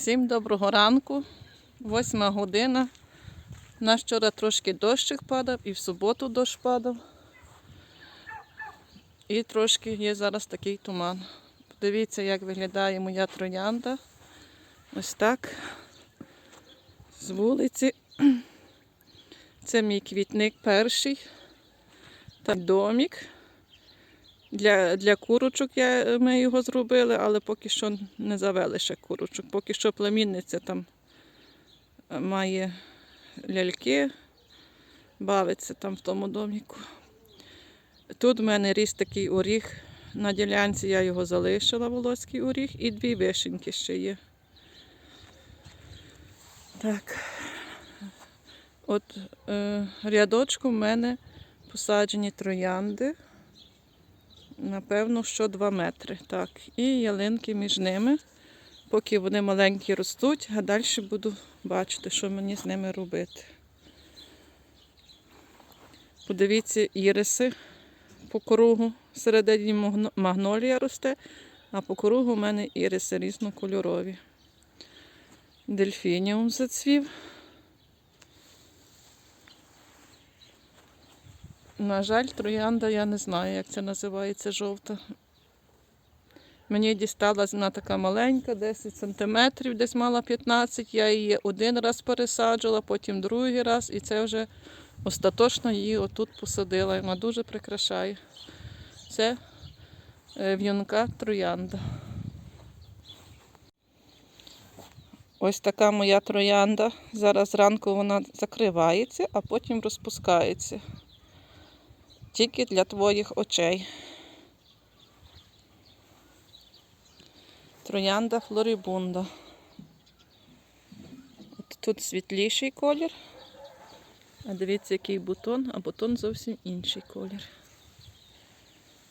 Всім доброго ранку. Восьма година. У нас вчора трошки дощик падав і в суботу дощ падав. І трошки є зараз такий туман. Подивіться, як виглядає моя троянда. Ось так. З вулиці. Це мій квітник перший. Там домик. Для, для курочок я, ми його зробили, але поки що не завели ще курочок. Поки що племінниця там е, має ляльки, бавиться там в тому доміку. Тут в мене ріс такий оріг. На ділянці я його залишила, волоський оріг, і дві вишеньки ще є. Так. От е, рядочком в мене посаджені троянди. Напевно, що 2 метри. Так. І ялинки між ними. Поки вони маленькі ростуть, а далі буду бачити, що мені з ними робити. Подивіться, іриси по кругу. Всередині магнолія росте, а по кругу у мене іриси різнокольорові. Дельфініум зацвів. На жаль, троянда, я не знаю, як це називається жовта. Мені дісталась вона така маленька, 10 сантиметрів, десь мала 15. Я її один раз пересаджувала, потім другий раз, і це вже остаточно її отут посадила. Вона дуже прикрашає. Це е, в'юнка троянда. Ось така моя троянда. Зараз зранку вона закривається, а потім розпускається тільки для твоїх очей. Троянда флорибунда. От тут світліший колір. А дивіться, який бутон, а бутон зовсім інший колір.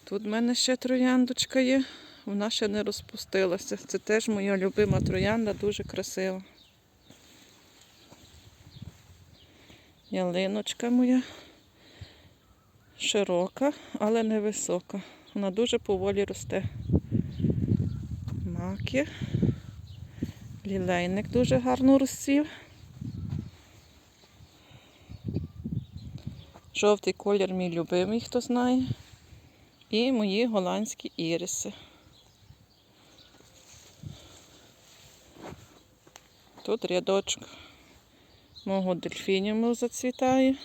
Тут в мене ще трояндочка є, вона ще не розпустилася. Це теж моя любима троянда, дуже красива. Ялиночка моя широка, але не висока. Вона дуже поволі росте. Маки. Лілейник дуже гарно розців. Жовтий колір мій любимий, хто знає. І мої голландські іриси. Тут рядочок мого дельфініуму зацвітає.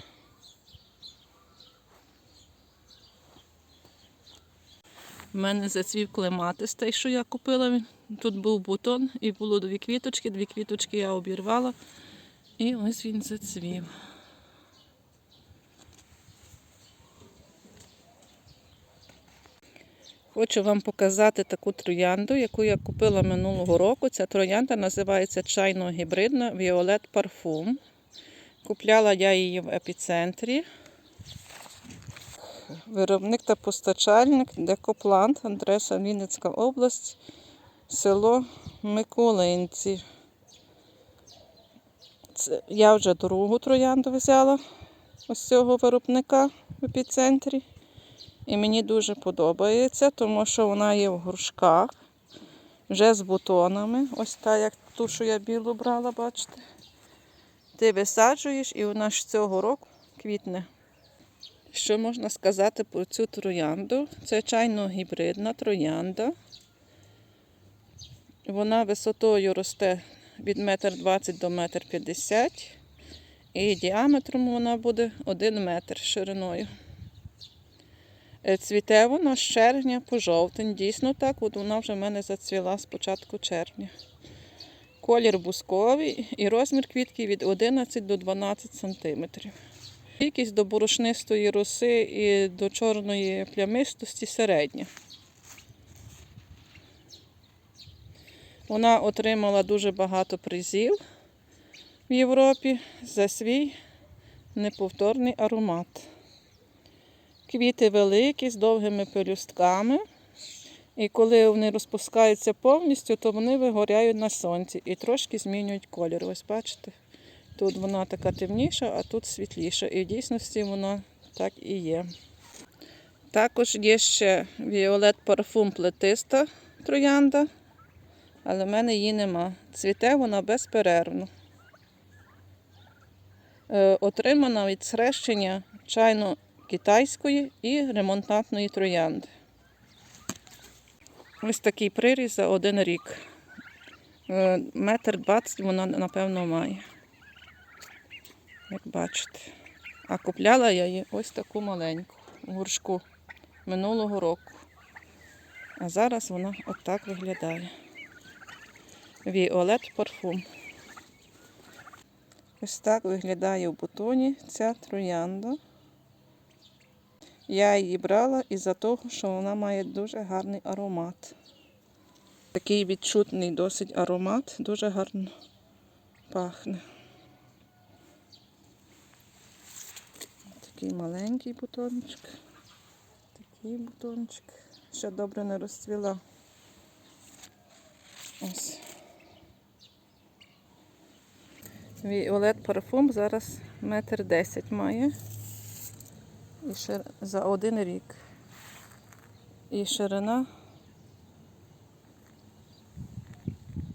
У мене зацвів клематис, той, що я купила. Тут був бутон і було дві квіточки. Дві квіточки я обірвала. І ось він зацвів. Хочу вам показати таку троянду, яку я купила минулого року. Ця троянда називається чайно-гібридна Violet Parfum. Купляла я її в епіцентрі. Виробник та постачальник Декоплант, адреса Вінницька область, село Миколинці. Це я вже другу троянду взяла ось цього виробника в епіцентрі. І мені дуже подобається, тому що вона є в горшках, вже з бутонами. Ось та, як ту, що я білу брала, бачите. Ти висаджуєш і вона ж цього року квітне. Що можна сказати про цю троянду? Це чайно гібридна троянда. Вона висотою росте від 1,20 м до 1,50 м. І діаметром вона буде 1 метр шириною. Е, Цвіте вона з червня по жовтень. Дійсно так, от вона вже в мене зацвіла з початку червня. Колір бусковий і розмір квітки від 11 до 12 сантиметрів. Кількість до борошнистої роси і до чорної плямистості середня. Вона отримала дуже багато призів в Європі за свій неповторний аромат. Квіти великі, з довгими пелюстками. І коли вони розпускаються повністю, то вони вигоряють на сонці і трошки змінюють колір. Ось бачите? Тут вона така темніша, а тут світліша. І в дійсності вона так і є. Також є ще Violet Parfum плетиста троянда. але в мене її нема. Цвіте вона безперервно. Е, Отримана від схрещення чайно-китайської і ремонтантної троянди. Ось такий приріз за один рік. Е, Метр двадцять вона, напевно, має. Як бачите. А купляла я її ось таку маленьку у горшку минулого року. А зараз вона отак виглядає. Віолет парфум. Ось так виглядає в бутоні ця троянда. Я її брала із-за того, що вона має дуже гарний аромат. Такий відчутний досить аромат, дуже гарно пахне. Такий маленький бутончик. Такий бутончик. Ще добре не розцвіла. Ось. Віолет парфум зараз метр десять має. І ще за один рік. І ширина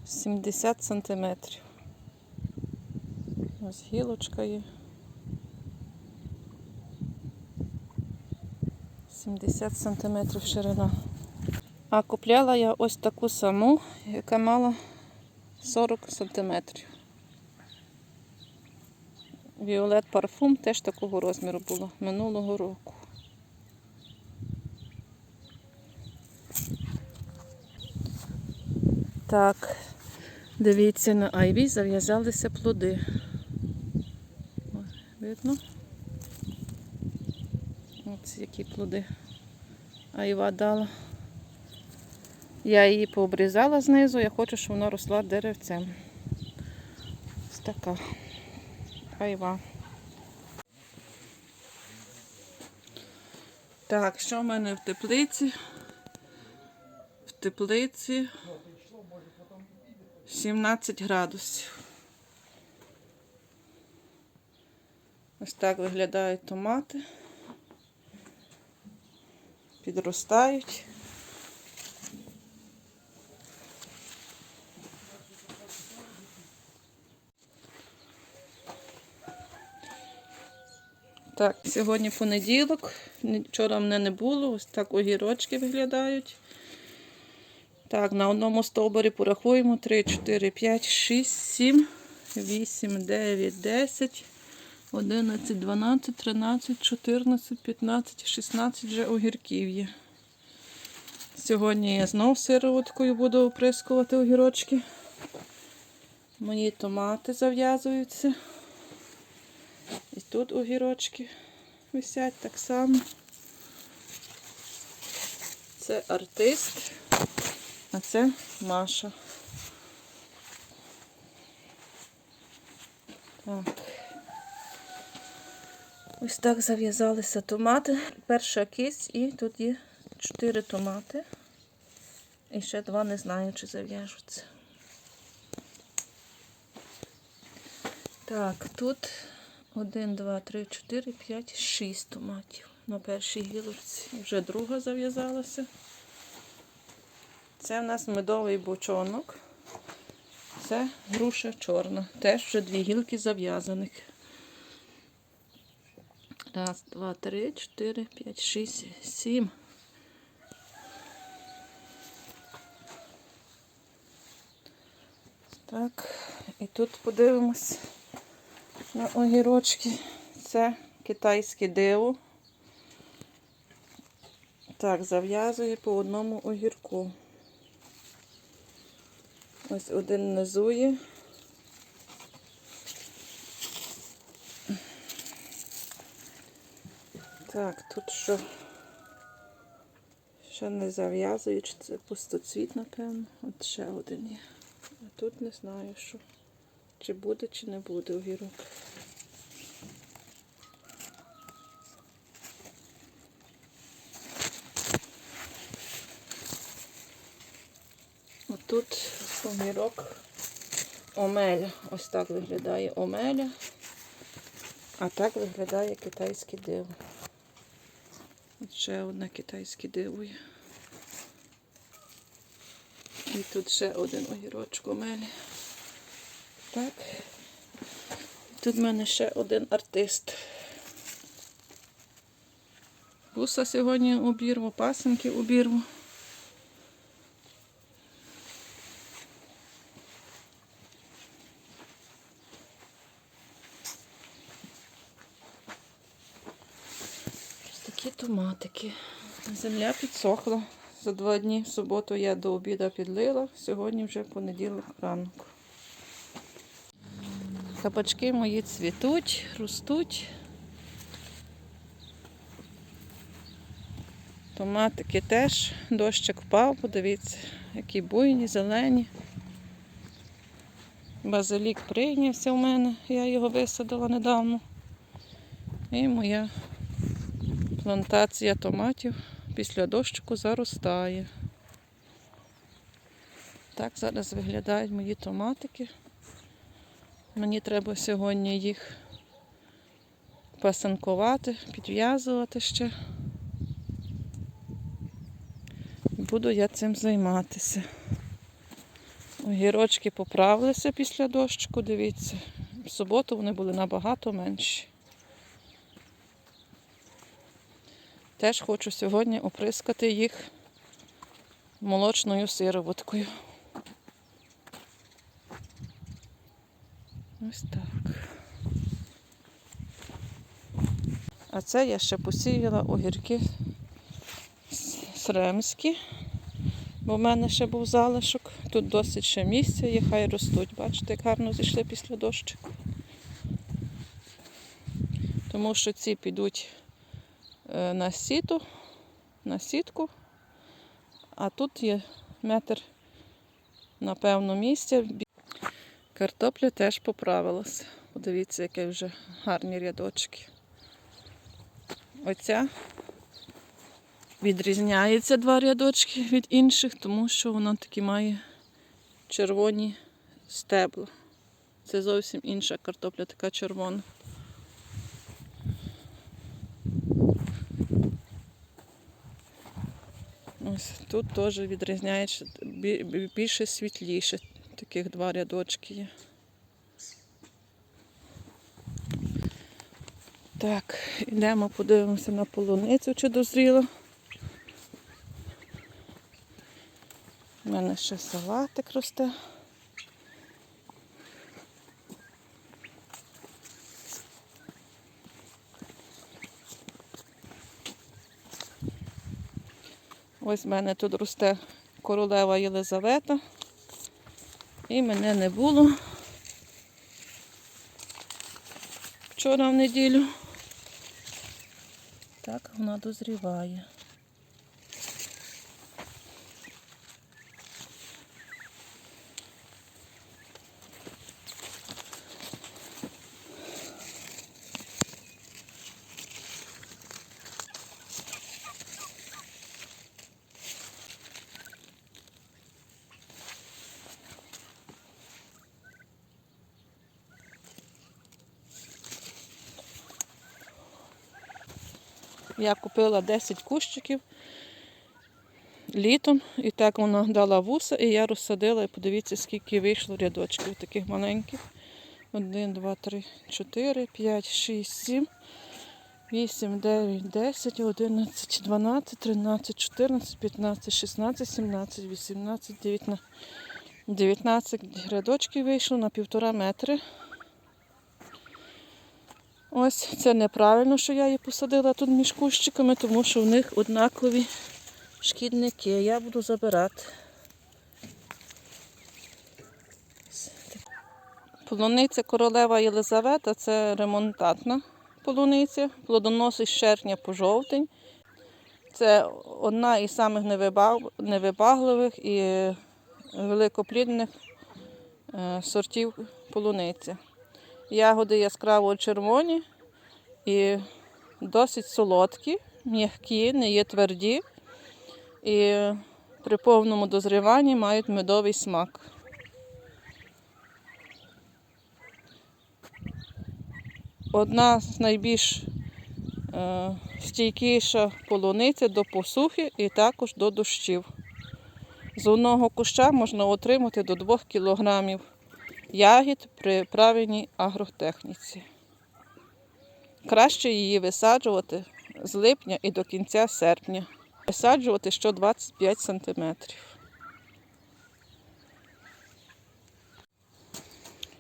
70 сантиметрів. Ось гілочка є. 70 сантиметрів ширина. А купляла я ось таку саму, яка мала 40 сантиметрів. Віолет парфум теж такого розміру було минулого року. Так, дивіться, на айві зав'язалися плоди. Видно? Ось які плоди айва дала. Я її пообрізала знизу, я хочу, щоб вона росла деревцем. Ось така айва. Так, що в мене в теплиці? В теплиці 17 градусів. Ось так виглядають томати. Підростають. Так, сьогодні понеділок. Вчора мене не було. Ось так огірочки виглядають. Так, на одному стовбурі порахуємо 3, 4, 5, 6, 7, 8, 9, 10, 11, 12, 13, 14, 15, 16 вже огірків є. Сьогодні я знов сироваткою буду оприскувати огірочки. Мої томати зав'язуються. І тут огірочки висять так само. Це артист, а це Маша. Так. Ось так зав'язалися томати. Перша кисть і тут є чотири томати. І ще два не знаю, чи зав'яжуться. Так, тут один, два, три, чотири, п'ять, шість томатів на першій гілочці. Вже друга зав'язалася. Це в нас медовий бочонок. Це груша чорна. Теж вже дві гілки зав'язаних. Раз, два, три, чотири, п'ять, шість, сім. Так, і тут подивимось на огірочки. Це китайське диво. Так, зав'язує по одному огірку. Ось один низує. Так, тут що? Ще не зав'язують, це пустоцвіт, напевно. От ще один є. А тут не знаю, що. Чи буде, чи не буде огірок. Отут огірок омеля. Ось так виглядає омеля. А так виглядає китайське диво. Ще одне китайське дивує. І тут ще один огірочок у мене. Так. Тут в мене ще один артист. Буса сьогодні обірву, пасенки обірву. Томатики. Земля підсохла. За два дні в суботу я до обіду підлила, сьогодні вже понеділок ранку. Кабачки мої цвітуть, ростуть. Томатики теж, дощик впав, подивіться, які буйні, зелені. Базилік прийнявся в мене, я його висадила недавно. І моя плантація томатів після дощику заростає. Так зараз виглядають мої томатики. Мені треба сьогодні їх пасанкувати, підв'язувати ще. Буду я цим займатися. Огірочки поправилися після дощику, дивіться. В суботу вони були набагато менші. Теж хочу сьогодні оприскати їх молочною сироваткою. Ось так. А це я ще посіяла огірки сремські, бо в мене ще був залишок. Тут досить ще місця є, хай ростуть. Бачите, як гарно зійшли після дощику. Тому що ці підуть на сіту, на сітку, а тут є метр, напевно, місця. Картопля теж поправилася. Подивіться, які вже гарні рядочки. Оця відрізняється два рядочки від інших, тому що вона такі має червоні стебла. Це зовсім інша картопля, така червона. Ось тут теж відрізняється бі- бі- більше світліше. Таких два рядочки є. Так, йдемо подивимося на полуницю, чи дозріло. У мене ще салатик росте. Ось в мене тут росте королева Єлизавета. І мене не було вчора в неділю. Так вона дозріває. Я купила 10 кущиків літом, і так вона дала вуса, і я розсадила, і подивіться, скільки вийшло рядочків таких маленьких. 1, 2, 3, 4, 5, 6, 7, 8, 9, 10, 11, 12, 13, 14, 15, 16, 17, 18, 19. 19 рядочків вийшло на півтора метри. Ось це неправильно, що я її посадила тут між кущиками, тому що в них однакові шкідники. Я буду забирати. Полуниця королева Єлизавета це ремонтатна полуниця. Плодоносить з червня по жовтень. Це одна із самих невибагливих і великоплідних е, сортів полуниці. Ягоди яскраво червоні і досить солодкі, м'які, не є тверді. І при повному дозріванні мають медовий смак. Одна з найбільш е, стійкіша полуниця до посухи і також до дощів. З одного куща можна отримати до 2 кг ягід при правильній агротехніці. Краще її висаджувати з липня і до кінця серпня. Висаджувати що 25 см.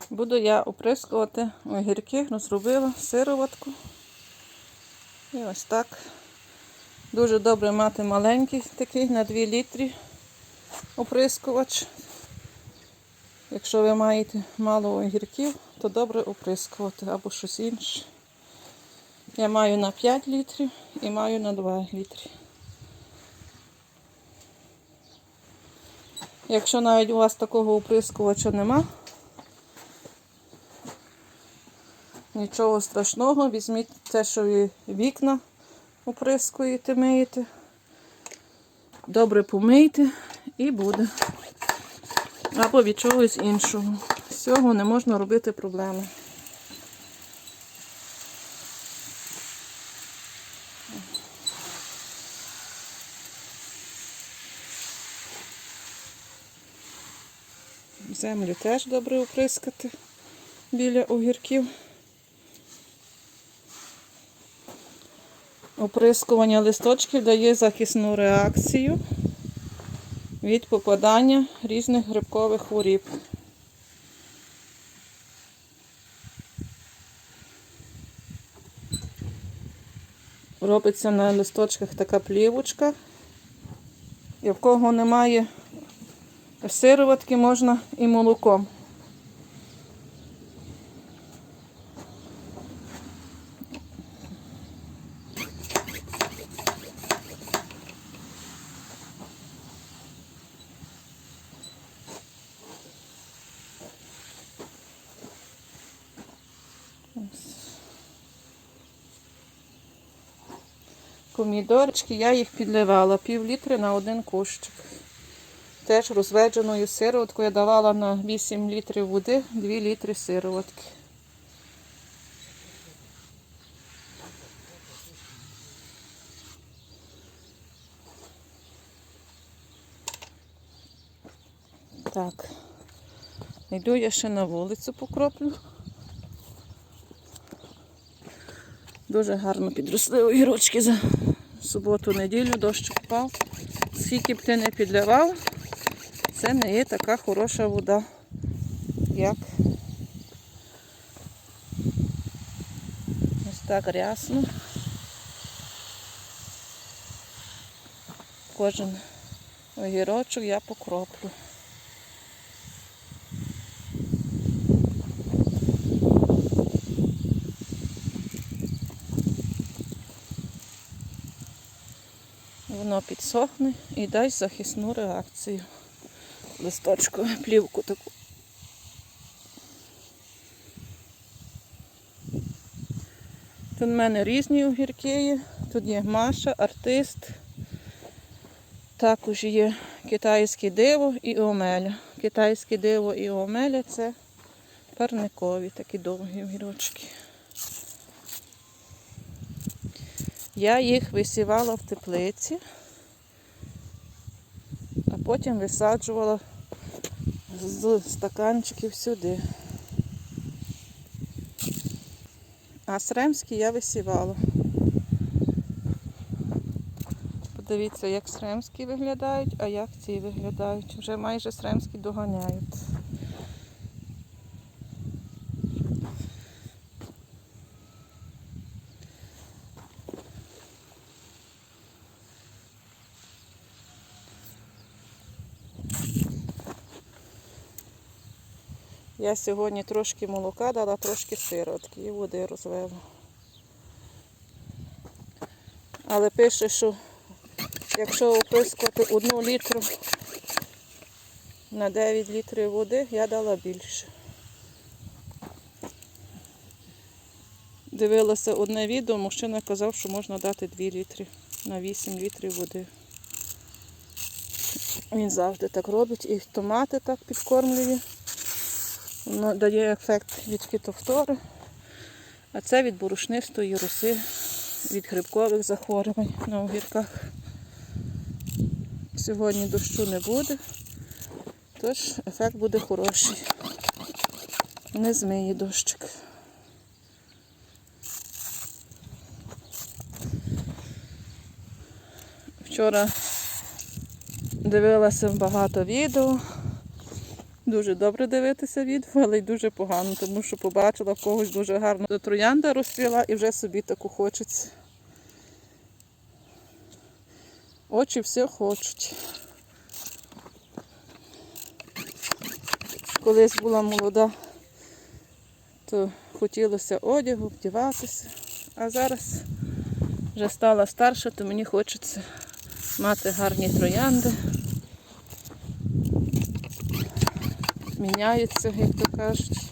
Буду я оприскувати огірки, розробила сироватку. І ось так. Дуже добре мати маленький такий на 2 літрі оприскувач. Якщо ви маєте мало огірків, то добре оприскувати або щось інше. Я маю на 5 літрів і маю на 2 літрі. Якщо навіть у вас такого оприскувача нема, нічого страшного, візьміть те, що ви вікна оприскуєте, миєте. Добре помийте і буде. Або від чогось іншого. З цього не можна робити проблеми. Землю теж добре оприскати біля огірків. Оприскування листочків дає захисну реакцію від попадання різних грибкових хворіб. Робиться на листочках така плівочка. І в кого немає сироватки, можна і молоком. Помідорчики, я їх підливала пів літри на один кущик. Теж розведженою сироваткою я давала на 8 літрів води 2 літри сироватки. Так, йду я ще на вулицю покроплю. Дуже гарно підросли огірочки за суботу-неділю, дощ впав. Скільки б ти не підливав, це не є така хороша вода, як ось так рясно. Кожен огірочок я покроплю. Підсохне і дасть захисну реакцію. Листочку, плівку таку. Тут в мене різні огірки є. Тут є Маша, артист. Також є китайське диво і омеля. Китайське диво і омеля це парникові такі довгі огірочки. Я їх висівала в теплиці, потім висаджувала з стаканчиків сюди. А сремські я висівала. Подивіться, як сремські виглядають, а як ці виглядають. Вже майже сремські доганяють. Я сьогодні трошки молока дала, трошки сиротки і води розвела. Але пише, що якщо опискувати одну літру на 9 літрів води, я дала більше. Дивилася одне відео, мужчина казав, що можна дати 2 літри на 8 літрів води. Він завжди так робить і томати так підкормлює. Воно дає ефект від фітофтори, а це від борошнистої роси, від грибкових захворювань на огірках. Сьогодні дощу не буде, тож ефект буде хороший. Не змиє дощик. Вчора дивилася багато відео. Дуже добре дивитися відео, але й дуже погано, тому що побачила когось дуже гарно троянда розцвіла і вже собі таку хочеться. Очі все хочуть. Колись була молода, то хотілося одягу, вдіватися, а зараз вже стала старша, то мені хочеться мати гарні троянди. Міняються, як то кажуть,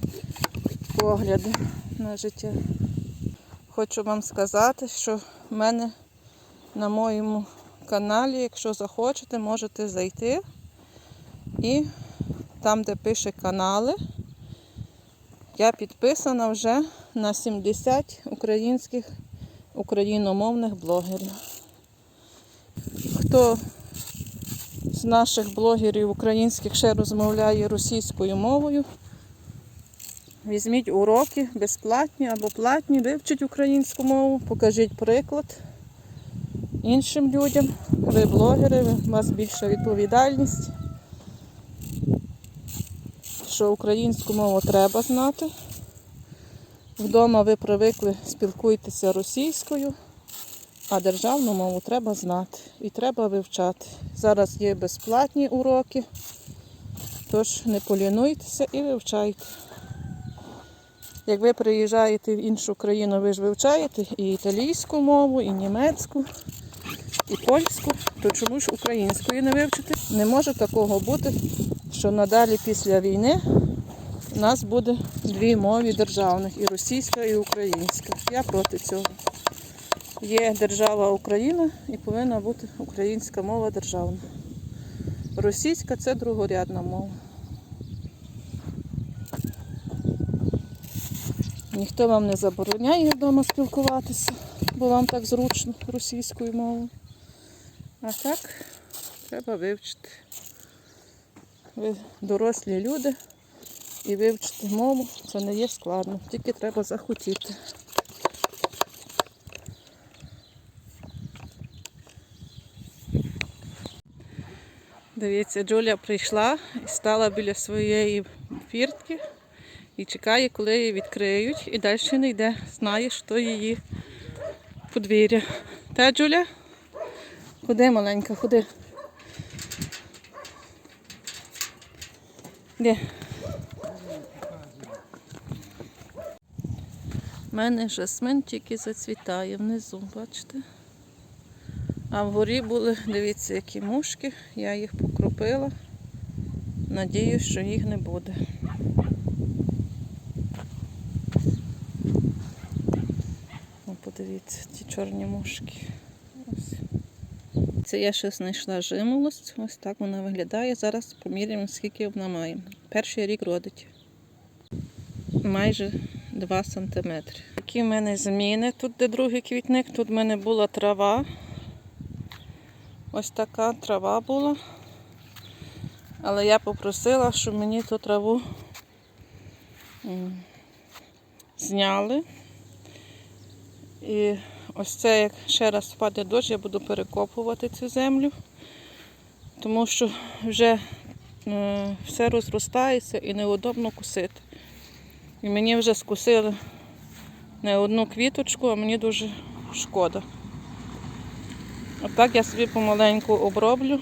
погляди на життя. Хочу вам сказати, що в мене на моєму каналі, якщо захочете, можете зайти і там, де пише канали, я підписана вже на 70 українських україномовних блогерів. Хто наших блогерів українських ще розмовляє російською мовою, візьміть уроки безплатні або платні, вивчіть українську мову, покажіть приклад іншим людям. Ви блогери, у вас більша відповідальність, що українську мову треба знати. Вдома ви привикли спілкуйтеся російською, а державну мову треба знати і треба вивчати. Зараз є безплатні уроки, тож не полінуйтеся і вивчайте. Як ви приїжджаєте в іншу країну, ви ж вивчаєте і італійську мову, і німецьку, і польську, то чому ж української не вивчити? Не може такого бути, що надалі після війни у нас буде дві мови державних і російська, і українська. Я проти цього. Є держава Україна і повинна бути українська мова державна. Російська це другорядна мова. Ніхто вам не забороняє вдома спілкуватися, бо вам так зручно російською мовою. А так треба вивчити. Ви дорослі люди і вивчити мову це не є складно, тільки треба захотіти. Дивіться, Джуля прийшла і стала біля своєї фіртки і чекає, коли її відкриють, і далі не йде. Знає, що її подвір'я. Та, Джуля? Ходи, маленька, ходи. Де? У мене жасмин тільки зацвітає внизу, бачите? А вгорі були, дивіться, які мушки. Я їх покропила. Надіюсь, що їх не буде. О, подивіться, ті чорні мушки. Ось. Це я ще знайшла жимолость. Ось так вона виглядає. Зараз поміряємо, скільки вона має. Перший рік родить. Майже 2 сантиметри. Такі в мене зміни. Тут де другий квітник, тут в мене була трава. Ось така трава була. Але я попросила, щоб мені ту траву зняли. І ось це, як ще раз впаде дощ, я буду перекопувати цю землю, тому що вже все розростається і неудобно кусити. І мені вже скусили не одну квіточку, а мені дуже шкода. Отак я собі помаленьку оброблю.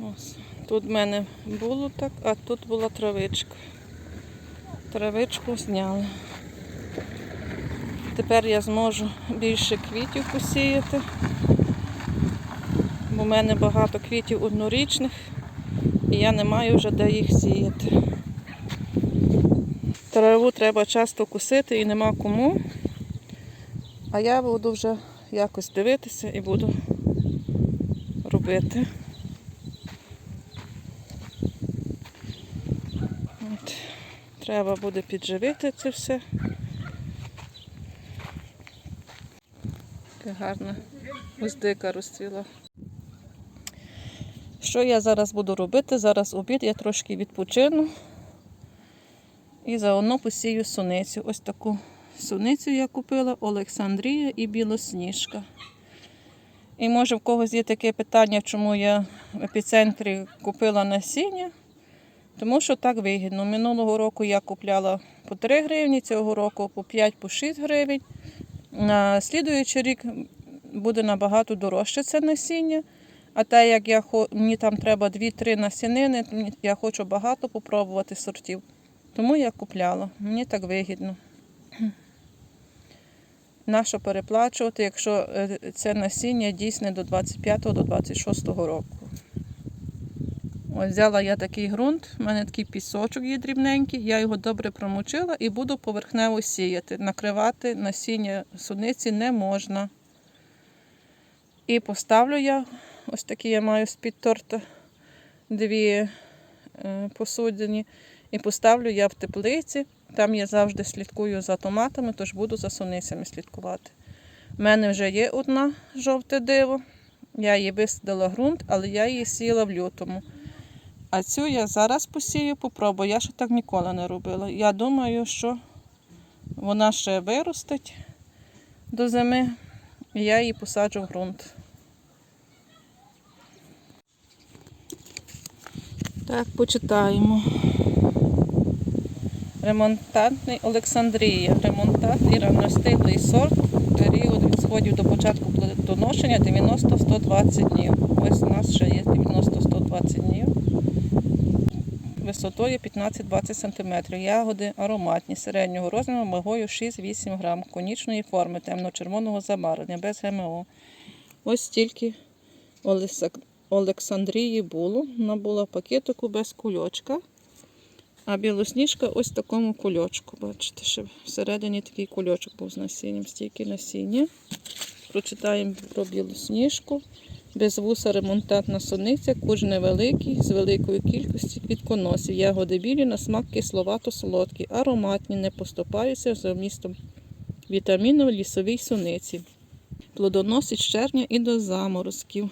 Ось. Тут в мене було так, а тут була травичка. Травичку зняли. Тепер я зможу більше квітів посіяти, бо в мене багато квітів однорічних і я не маю вже де їх сіяти. Траву треба часто кусити і нема кому. А я буду вже якось дивитися і буду робити. От. Треба буде підживити це все. Яка гарна уздика розцвіла. Що я зараз буду робити? Зараз обід, я трошки відпочину. І заодно посію суницю. Ось таку суницю я купила Олександрія і Білосніжка. І може в когось є таке питання, чому я в епіцентрі купила насіння. Тому що так вигідно. Минулого року я купляла по 3 гривні, цього року по 5 по 6 гривень. На слідуючий рік буде набагато дорожче це насіння. А те, як я мені там треба 2-3 насінини, я хочу багато попробувати сортів. Тому я купляла. Мені так вигідно. Нащо переплачувати, якщо е, це насіння дійсне до 25 до року. Ось взяла я такий ґрунт, у мене такий пісочок є дрібненький, я його добре промочила і буду поверхнево сіяти. Накривати насіння суниці не можна. І поставлю я, ось такі я маю з-під торта дві е, посудині. І поставлю я в теплиці. Там я завжди слідкую за томатами, тож буду за суницями слідкувати. У мене вже є одна жовте диво. Я її висадила ґрунт, але я її сіяла в лютому. А цю я зараз посію, попробую. Я ще так ніколи не робила. Я думаю, що вона ще виростить до зими, і я її посаджу в ґрунт. Так, почитаємо. Ремонтантний Олександрія. Ремонтантний ранностиглий сорт. Період від сходів до початку плодоношення 90-120 днів. Ось у нас ще є 90-120 днів. Висотою 15-20 см. Ягоди ароматні, середнього розміру, вагою 6-8 грам, конічної форми, темно-червоного забарвлення, без ГМО. Ось стільки Олександрії було. Вона була в пакетику без кульочка. А білосніжка ось в такому кульочку. Бачите, ще всередині такий кульочок був з насінням, стільки насіння. Прочитаємо про білосніжку. Без вуса ремонтантна сониця, куж невеликий, з великою кількістю квітконосів. Ягоди білі, на смак кисловато-солодкі, ароматні, не поступаються за вмістом вітамінів лісовій суниці. Плодоносить з червня і до заморозків.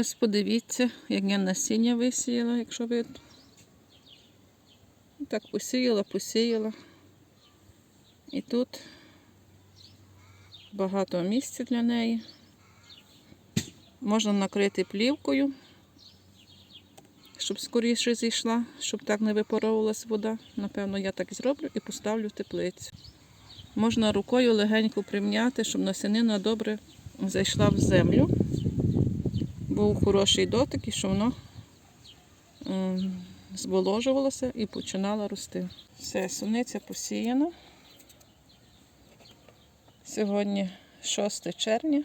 Ось подивіться, як я насіння висіяла, якщо видно. Так посіяла, посіяла. І тут багато місця для неї. Можна накрити плівкою, щоб скоріше зійшла, щоб так не випаровувалась вода. Напевно, я так зроблю і поставлю в теплицю. Можна рукою легенько прим'яти, щоб насінина добре зайшла в землю. Був хороший дотик і що воно ем, зволожувалося і починало рости. Все, суниця посіяна. Сьогодні 6 червня.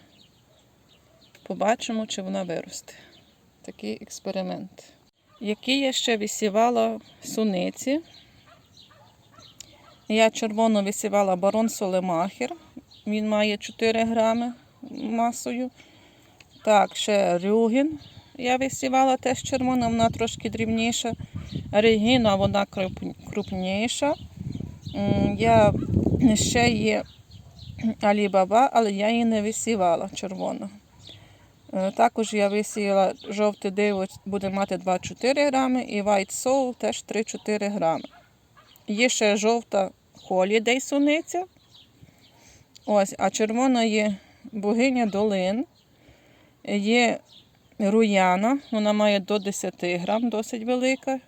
Побачимо, чи вона виросте. Такий експеримент. Які я ще висівала суниці. Я червоно висівала барон Солемахер. Він має 4 грами масою. Так, ще рюгін. Я висівала теж червона, вона трошки дрібніша. Регіна, вона крупніша. Я ще є Алібаба, але я її не висівала червона. Е, Також я висіяла жовте диво, буде мати 2-4 грами, і White Soul теж 3-4 грами. Є ще жовта Holiday суниця. Ось, а червона є богиня долин. Є руяна, вона має до 10 грам, досить велика.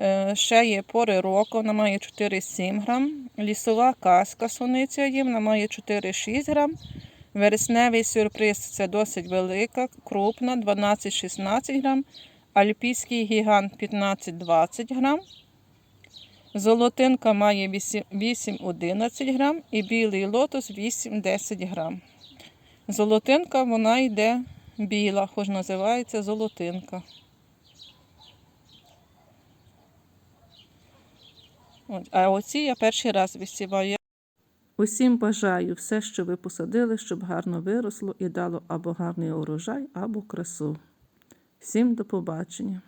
Е, Ще є пори року, вона має 4-7 грам. Лісова казка суниця є, вона має 4-6 грам. Вересневий сюрприз це досить велика, крупна, 12-16 грам. Альпійський гігант 15-20 грам. Золотинка має 8-11 грам і білий лотос 8-10 грам. Золотинка вона йде біла, хоч називається золотинка. А оці я перший раз висіваю. Усім бажаю все, що ви посадили, щоб гарно виросло і дало або гарний урожай, або красу. Всім до побачення!